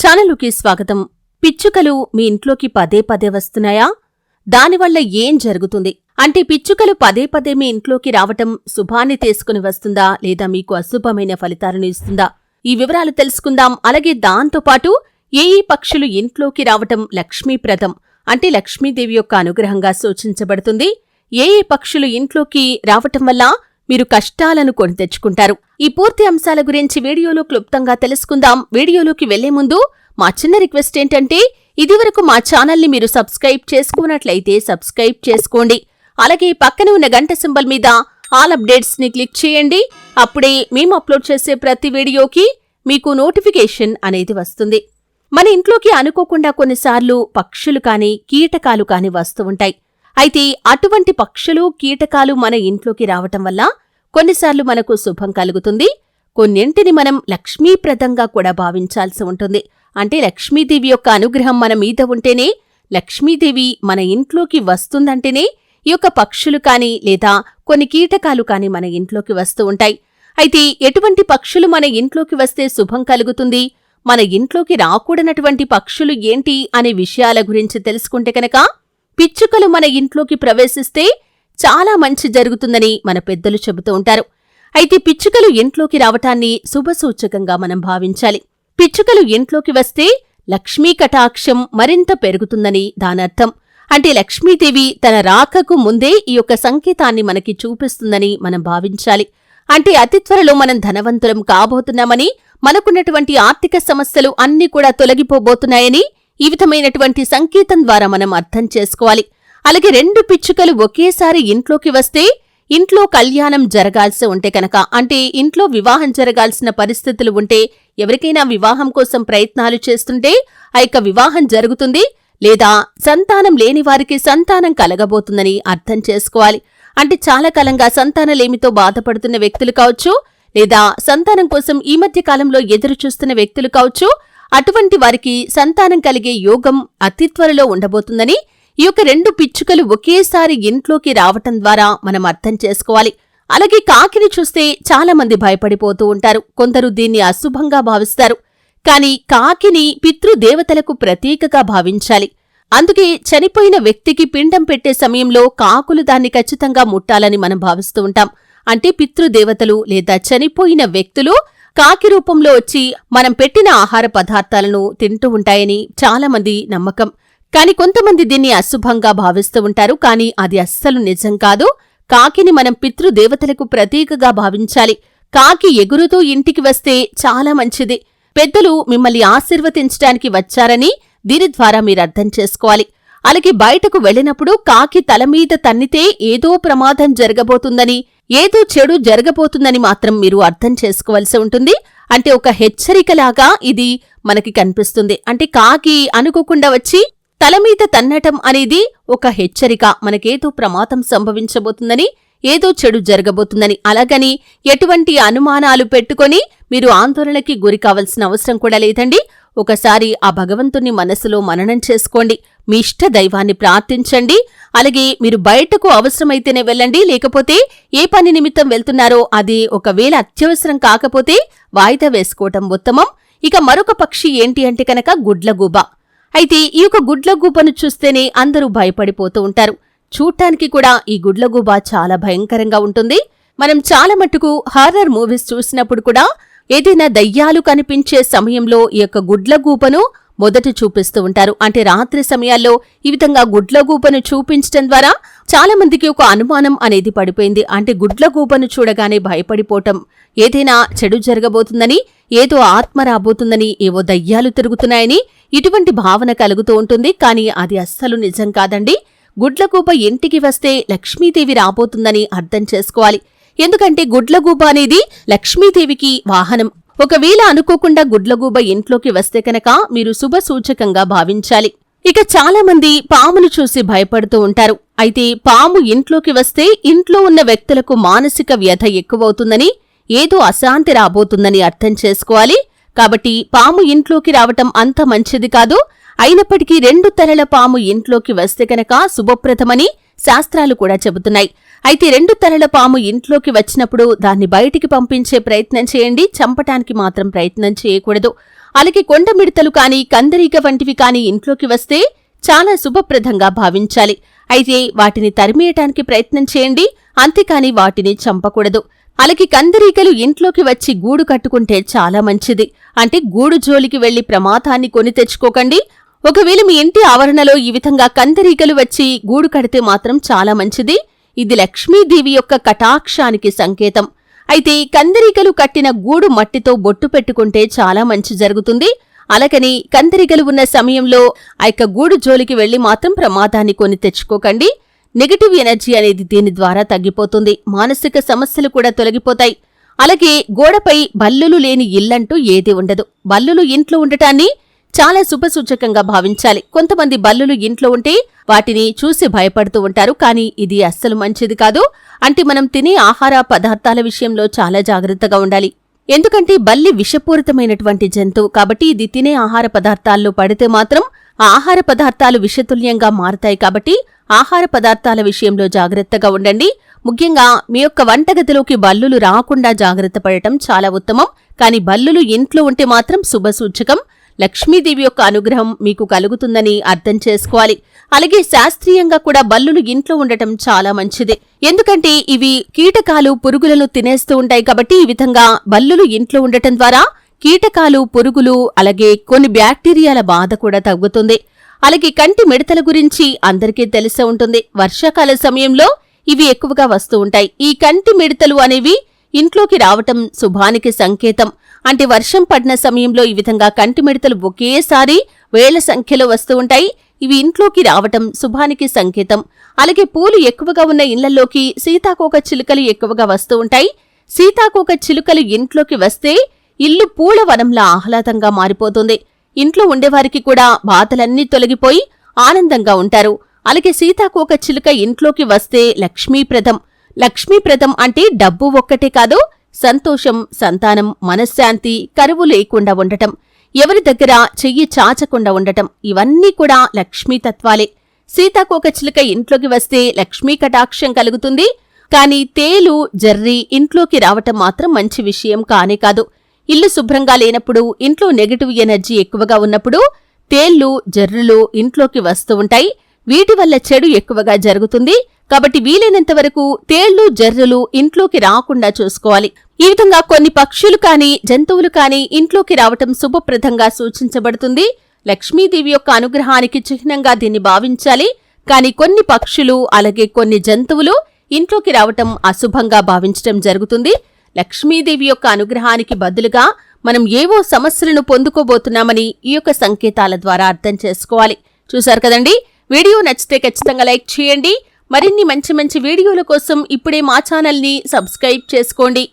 ఛానలుకి స్వాగతం. పిచ్చుకలు మీ ఇంట్లోకి పదే పదే వస్తున్నాయా? దానివల్ల ఏం జరుగుతుంది? అంటే పిచ్చుకలు పదే పదే మీ ఇంట్లోకి రావటం శుభాన్ని తీసుకుని వస్తుందా? లేదా మీకు అశుభమైన ఫలితాలను ఇస్తుందా? ఈ వివరాలు తెలుసుకుందాం. అలాగే దాంతోపాటు ఏ ఏ పక్షులు ఇంట్లోకి రావటం లక్ష్మీప్రదం అంటే లక్ష్మీదేవి యొక్క అనుగ్రహంగా సూచించబడుతుంది. ఏ ఏ పక్షులు ఇంట్లోకి రావటం వల్ల మీరు కష్టాలను కొని తెచ్చుకుంటారు. ఈ పూర్తి అంశాల గురించి వీడియోలో క్లుప్తంగా తెలుసుకుందాం. వీడియోలోకి వెళ్ళే ముందు మా చిన్న రిక్వెస్ట్ ఏంటంటే ఇదివరకు మా ఛానల్ని మీరు సబ్స్క్రైబ్ చేసుకున్నట్లయితే సబ్స్క్రైబ్ చేసుకోండి. అలాగే పక్కన ఉన్న గంట సింబల్ మీద ఆల్ అప్డేట్స్ని క్లిక్ చేయండి. అప్పుడే మేము అప్లోడ్ చేసే ప్రతి వీడియోకి మీకు నోటిఫికేషన్ అనేది వస్తుంది. మన ఇంట్లోకి అనుకోకుండా కొన్నిసార్లు పక్షులు కాని కీటకాలు కాని వస్తూ ఉంటాయి. అయితే అటువంటి పక్షులు కీటకాలు మన ఇంట్లోకి రావటం వల్ల కొన్నిసార్లు మనకు శుభం కలుగుతుంది. కొన్నింటిని మనం లక్ష్మీప్రదంగా కూడా భావించాల్సి ఉంటుంది. అంటే లక్ష్మీదేవి యొక్క అనుగ్రహం మన మీద ఉంటేనే లక్ష్మీదేవి మన ఇంట్లోకి వస్తుందంటేనే ఈ యొక్క పక్షులు కాని లేదా కొన్ని కీటకాలు కాని మన ఇంట్లోకి వస్తూ ఉంటాయి. అయితే ఎటువంటి పక్షులు మన ఇంట్లోకి వస్తే శుభం కలుగుతుంది? మన ఇంట్లోకి రాకూడనటువంటి పక్షులు ఏంటి? అనే విషయాల గురించి తెలుసుకుంటే కనుక పిచ్చుకలు మన ఇంట్లోకి ప్రవేశిస్తే చాలా మంచి జరుగుతుందని మన పెద్దలు చెబుతూ ఉంటారు. అయితే పిచ్చుకలు ఇంట్లోకి రావటాన్ని శుభసూచకంగా మనం భావించాలి. పిచ్చుకలు ఇంట్లోకి వస్తే లక్ష్మీ కటాక్షం మరింత పెరుగుతుందని దానర్థం. అంటే లక్ష్మీదేవి తన రాకకు ముందే ఈ యొక్క సంకేతాన్ని మనకి చూపిస్తుందని మనం భావించాలి. అంటే అతి త్వరలో మనం ధనవంతులం కాబోతున్నామని మనకున్నటువంటి ఆర్థిక సమస్యలు అన్నీ కూడా తొలగిపోబోతున్నాయని ఈ విధమైనటువంటి సంకేతం ద్వారా మనం అర్థం చేసుకోవాలి. అలాగే రెండు పిచ్చుకలు ఒకేసారి ఇంట్లోకి వస్తే ఇంట్లో కళ్యాణం జరగాల్సి ఉంటే కనుక అంటే ఇంట్లో వివాహం జరగాల్సిన పరిస్థితులు ఉంటే ఎవరికైనా వివాహం కోసం ప్రయత్నాలు చేస్తుంటే ఆ యొక్క వివాహం జరుగుతుంది లేదా సంతానం లేని వారికి సంతానం కలగబోతుందని అర్థం చేసుకోవాలి. అంటే చాలా కాలంగా సంతానలేమితో బాధపడుతున్న వ్యక్తులు కావచ్చు లేదా సంతానం కోసం ఈ మధ్య కాలంలో ఎదురు చూస్తున్న వ్యక్తులు కావచ్చు అటువంటి వారికి సంతానం కలిగే యోగం అతి త్వరలో ఉండబోతుందని ఈ యొక్క రెండు పిచ్చుకలు ఒకేసారి ఇంట్లోకి రావటం ద్వారా మనం అర్థం చేసుకోవాలి. అలాగే కాకిని చూస్తే చాలామంది భయపడిపోతూ ఉంటారు. కొందరు దీన్ని అశుభంగా భావిస్తారు. కాని కాకిని పితృదేవతలకు ప్రతీకగా భావించాలి. అందుకే చనిపోయిన వ్యక్తికి పిండం పెట్టే సమయంలో కాకులు దాన్ని ఖచ్చితంగా ముట్టాలని మనం భావిస్తూ ఉంటాం. అంటే పితృదేవతలు లేదా చనిపోయిన వ్యక్తులు కాకి రూపంలో వచ్చి మనం పెట్టిన ఆహార పదార్థాలను తింటూ ఉంటాయని చాలామంది నమ్మకం. కాని కొంతమంది దీన్ని అశుభంగా భావిస్తూ ఉంటారు. కాని అది అస్సలు నిజం కాదు. కాకిని మనం పితృదేవతలకు ప్రతీకగా భావించాలి. కాకి ఎగురుతూ ఇంటికి వస్తే చాలా మంచిది. పెద్దలు మిమ్మల్ని ఆశీర్వదించడానికి వచ్చారని దీని ద్వారా మీరు చేసుకోవాలి. అలాగే బయటకు వెళ్ళినప్పుడు కాకి తలమీద తన్నితే ఏదో ప్రమాదం జరగబోతుందని ఏదో చెడు జరగబోతుందని మాత్రం మీరు అర్థం చేసుకోవలసి ఉంటుంది. అంటే ఒక హెచ్చరికలాగా ఇది మనకి కనిపిస్తుంది. అంటే కాకి అనుకోకుండా వచ్చి తలమీద తన్నటం అనేది ఒక హెచ్చరిక. మనకేదో ప్రమాదం సంభవించబోతుందని ఏదో చెడు జరగబోతుందని అలాగని ఎటువంటి అనుమానాలు పెట్టుకొని మీరు ఆందోళనకి గురి కావలసిన అవసరం కూడా లేదండి. ఒకసారి ఆ భగవంతుని మనసులో మననం చేసుకోండి. మీ ఇష్ట దైవాన్ని ప్రార్థించండి. అలాగే మీరు బయటకు అవసరమైతేనే వెళ్ళండి. లేకపోతే ఏ పని నిమిత్తం వెళ్తున్నారో అది ఒకవేళ అత్యవసరం కాకపోతే వాయిదా వేసుకోవటం ఉత్తమం. ఇక మరొక పక్షి ఏంటి అంటే కనుక గుడ్లగూబ. అయితే ఈ యొక్క గుడ్లగూబను చూస్తేనే అందరూ భయపడిపోతూ ఉంటారు. చూడటానికి కూడా ఈ గుడ్లగూబ చాలా భయంకరంగా ఉంటుంది. మనం చాలా మటుకు హారర్ మూవీస్ చూసినప్పుడు కూడా ఏదైనా దయ్యాలు కనిపించే సమయంలో ఈ యొక్క గుడ్లగూబను మొదట చూపిస్తూ ఉంటారు. అంటే రాత్రి సమయాల్లో ఈ విధంగా గుడ్లగూబను చూపించడం ద్వారా చాలా మందికి ఒక అనుమానం అనేది పడిపోయింది. అంటే గుడ్లగూబను చూడగానే భయపడిపోవటం ఏదైనా చెడు జరగబోతుందని ఏదో ఆత్మ రాబోతుందని ఏవో దయ్యాలు తిరుగుతున్నాయని ఇటువంటి భావన కలుగుతూ ఉంటుంది. కానీ అది అస్సలు నిజం కాదండి. గుడ్లగూబ ఇంటికి వస్తే లక్ష్మీదేవి రాబోతుందని అర్థం చేసుకోవాలి. ఎందుకంటే గుడ్లగూబ అనేది లక్ష్మీదేవికి వాహనం. ఒకవేళ అనుకోకుండా గుడ్లగూబ ఇంట్లోకి వస్తే కనుక మీరు శుభ సూచకంగా భావించాలి. ఇక చాలా మంది పామును చూసి భయపడుతూ ఉంటారు. అయితే పాము ఇంట్లోకి వస్తే ఇంట్లో ఉన్న వ్యక్తులకు మానసిక వ్యధ ఎక్కువవుతుందని ఏదో అశాంతి రాబోతుందని అర్థం చేసుకోవాలి. కాబట్టి పాము ఇంట్లోకి రావటం అంత మంచిది కాదు. అయినప్పటికీ రెండు తలల పాము ఇంట్లోకి వస్తే కనుక శుభప్రదమని శాస్త్రాలు కూడా చెబుతున్నాయి. అయితే రెండు తలల పాము ఇంట్లోకి వచ్చినప్పుడు దాన్ని బయటికి పంపించే ప్రయత్నం చేయండి. చంపటానికి మాత్రం ప్రయత్నం చేయకూడదు. అలాగే కొండ మిడతలు కానీ కందరీగ వంటివి కానీ ఇంట్లోకి వస్తే చాలా శుభప్రదంగా భావించాలి. అయితే వాటిని తరిమేయటానికి ప్రయత్నం చేయండి. అంతేకాని వాటిని చంపకూడదు. అలకి కందిరీకలు ఇంట్లోకి వచ్చి గూడు కట్టుకుంటే చాలా మంచిది. అంటే గూడు జోలికి వెళ్ళి ప్రమాదాన్ని కొని తెచ్చుకోకండి. ఒకవేళ మీ ఇంటి ఆవరణలో ఈ విధంగా కందిరీకలు వచ్చి గూడు కడితే మాత్రం చాలా మంచిది. ఇది లక్ష్మీదేవి యొక్క కటాక్షానికి సంకేతం. అయితే కందిరీకలు కట్టిన గూడు మట్టితో బొట్టు పెట్టుకుంటే చాలా మంచి జరుగుతుంది. అలకని కందిరీకలు ఉన్న సమయంలో ఆ యొక్క గూడు జోలికి వెళ్ళి మాత్రం ప్రమాదాన్ని కొని తెచ్చుకోకండి. నెగటివ్ ఎనర్జీ అనేది దీని ద్వారా తగ్గిపోతుంది. మానసిక సమస్యలు కూడా తొలగిపోతాయి. అలాగే గోడపై బల్లులు లేని ఇల్లంటూ ఏది ఉండదు. బల్లులు ఇంట్లో ఉండటాన్ని చాలా శుభసూచకంగా భావించాలి. కొంతమంది బల్లులు ఇంట్లో ఉంటే వాటిని చూసి భయపడుతూ ఉంటారు. కానీ ఇది అస్సలు మంచిది కాదు. అంటే మనం తినే ఆహార పదార్థాల విషయంలో చాలా జాగ్రత్తగా ఉండాలి. ఎందుకంటే బల్లి విషపూరితమైనటువంటి జంతువు. కాబట్టి ఇది తినే ఆహార పదార్థాల్లో పడితే మాత్రం ఆ ఆహార పదార్థాలు విషతుల్యంగా మారతాయి. కాబట్టి ఆహార పదార్థాల విషయంలో జాగ్రత్తగా ఉండండి. ముఖ్యంగా మీ యొక్క వంటగదిలోకి బల్లులు రాకుండా జాగ్రత్త పడటం చాలా ఉత్తమం. కానీ బల్లులు ఇంట్లో ఉంటే మాత్రం శుభసూచకం లక్ష్మీదేవి యొక్క అనుగ్రహం మీకు కలుగుతుందని అర్థం చేసుకోవాలి. అలాగే శాస్త్రీయంగా కూడా బల్లులు ఇంట్లో ఉండటం చాలా మంచిది. ఎందుకంటే ఇవి కీటకాలు పురుగులను తినేస్తూ ఉంటాయి కాబట్టి ఈ విధంగా బల్లులు ఇంట్లో ఉండటం ద్వారా కీటకాలు పురుగులు అలాగే కొన్ని బ్యాక్టీరియాల బాధ కూడా తగ్గుతుంది. అలాగే కంటి మిడతల గురించి అందరికీ తెలిసే ఉంటుంది. వర్షాకాల సమయంలో ఇవి ఎక్కువగా వస్తూ ఉంటాయి. ఈ కంటి మిడతలు అనేవి ఇంట్లోకి రావటం శుభానికి సంకేతం. అంటే వర్షం పడిన సమయంలో ఈ విధంగా కంటి మిడతలు ఒకేసారి వేల సంఖ్యలో వస్తూ ఉంటాయి. ఇవి ఇంట్లోకి రావటం శుభానికి సంకేతం. అలాగే పూలు ఎక్కువగా ఉన్న ఇళ్ళలోకి సీతాకోక చిలుకలు ఎక్కువగా వస్తూ ఉంటాయి. సీతాకోక చిలుకలు ఇంట్లోకి వస్తే ఇల్లు పూల వనంలా ఆహ్లాదంగా మారిపోతుంది. ఇంట్లో ఉండేవారికి కూడా బాధలన్నీ తొలగిపోయి ఆనందంగా ఉంటారు. అలాగే సీతాకోక చిలుక ఇంట్లోకి వస్తే లక్ష్మీప్రదం. లక్ష్మీప్రదం అంటే డబ్బు ఒక్కటే కాదు సంతోషం సంతానం మనశ్శాంతి కరువు లేకుండా ఉండటం. ఎవరి దగ్గర చెయ్యి చాచకుండా ఉండటం. ఇవన్నీ కూడా లక్ష్మీతత్వాలే సీతాకోక చిలుక ఇంట్లోకి వస్తే లక్ష్మీ కటాక్షం కలుగుతుంది. కాని తేలు జర్రి ఇంట్లోకి రావటం మాత్రం మంచి విషయం కానే కాదు. ఇల్లు శుభ్రంగా లేనప్పుడు ఇంట్లో నెగటివ్ ఎనర్జీ ఎక్కువగా ఉన్నప్పుడు తేళ్ళు జర్రులు ఇంట్లోకి వస్తూ ఉంటాయి. వీటి వల్ల చెడు ఎక్కువగా జరుగుతుంది. కాబట్టి వీలైనంత వరకు తేళ్ళు జర్రులు ఇంట్లోకి రాకుండా చూసుకోవాలి. ఈ విధంగా కొన్ని పక్షులు కాని జంతువులు కాని ఇంట్లోకి రావటం శుభప్రదంగా సూచించబడుతుంది. లక్ష్మీదేవి యొక్క అనుగ్రహానికి చిహ్నంగా దీన్ని భావించాలి. కాని కొన్ని పక్షులు అలాగే కొన్ని జంతువులు ఇంట్లోకి రావటం అశుభంగా భావించటం జరుగుతుంది. లక్ష్మీదేవి యొక్క అనుగ్రహానికి బదులుగా మనం ఏవో సమస్యలను పొందుకోబోతున్నామని ఈ యొక్క సంకేతాల ద్వారా అర్థం చేసుకోవాలి. చూశారు కదండి? వీడియో నచ్చితే ఖచ్చితంగా లైక్ చేయండి. మరిన్ని మంచి మంచి వీడియోల కోసం ఇప్పుడే మా ఛానల్ని సబ్స్క్రైబ్ చేసుకోండి.